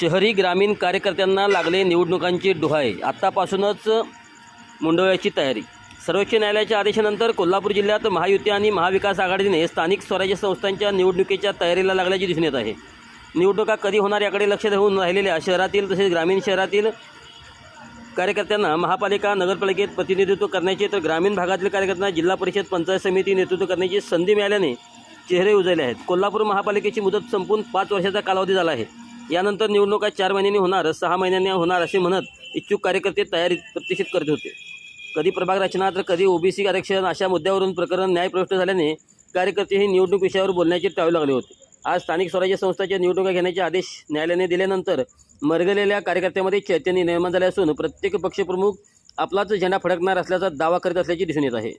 शहरी ग्रामीण कार्यकर्त्यांना लागले निवडणुकांची डोहाळे आत्तापासूनच मुंडवयाची तयारी. सर्वोच्च न्यायालयाच्या आदेशानंतर कोल्हापूर जिल्ह्यात महायुती आणि महाविकास आघाडीने स्थानिक स्वराज्य संस्थांच्या निवडणुकीच्या तयारीला लागल्याचे दिसून येत आहे. निवडणुका कधी होणार याकडे लक्ष देऊन राहिलेल्या शहरातील तसेच ग्रामीण शहरातील कार्यकर्त्यांना महापालिका नगरपालिकेत प्रतिनिधित्व करण्याचे तर ग्रामीण भागातील कार्यकर्त्यांना जिल्हा परिषद पंचायत समिती नेतृत्व करण्याची संधी मिळाल्याने चेहरे उजळले आहेत. कोल्हापूर महापालिकेची मुदत संपून पाच वर्षाचा कालावधी झाला आहे. यानंतर निवडणुका चार महिन्यांनी होणार सहा महिन्यांनी होणार असे म्हणत इच्छुक कार्यकर्ते तयारीत प्रतिष्ठित करत होते. कधी प्रभाग रचना तर कधी ओबीसी आरक्षण अशा मुद्द्यावरून प्रकरण न्यायप्रविष्ट झाल्याने कार्यकर्ते हे निवडणूक विषयावर बोलण्याचे टाळू लागले होते. आज स्थानिक स्वराज्य संस्थांच्या निवडणुका घेण्याचे आदेश न्यायालयाने दिल्यानंतर मरगलेल्या कार्यकर्त्यांमध्ये चैतन्य निर्माण झाले असून प्रत्येक पक्षप्रमुख आपलाच झेंडा फडकणार असल्याचा दावा करत असल्याचे दिसून येत आहे.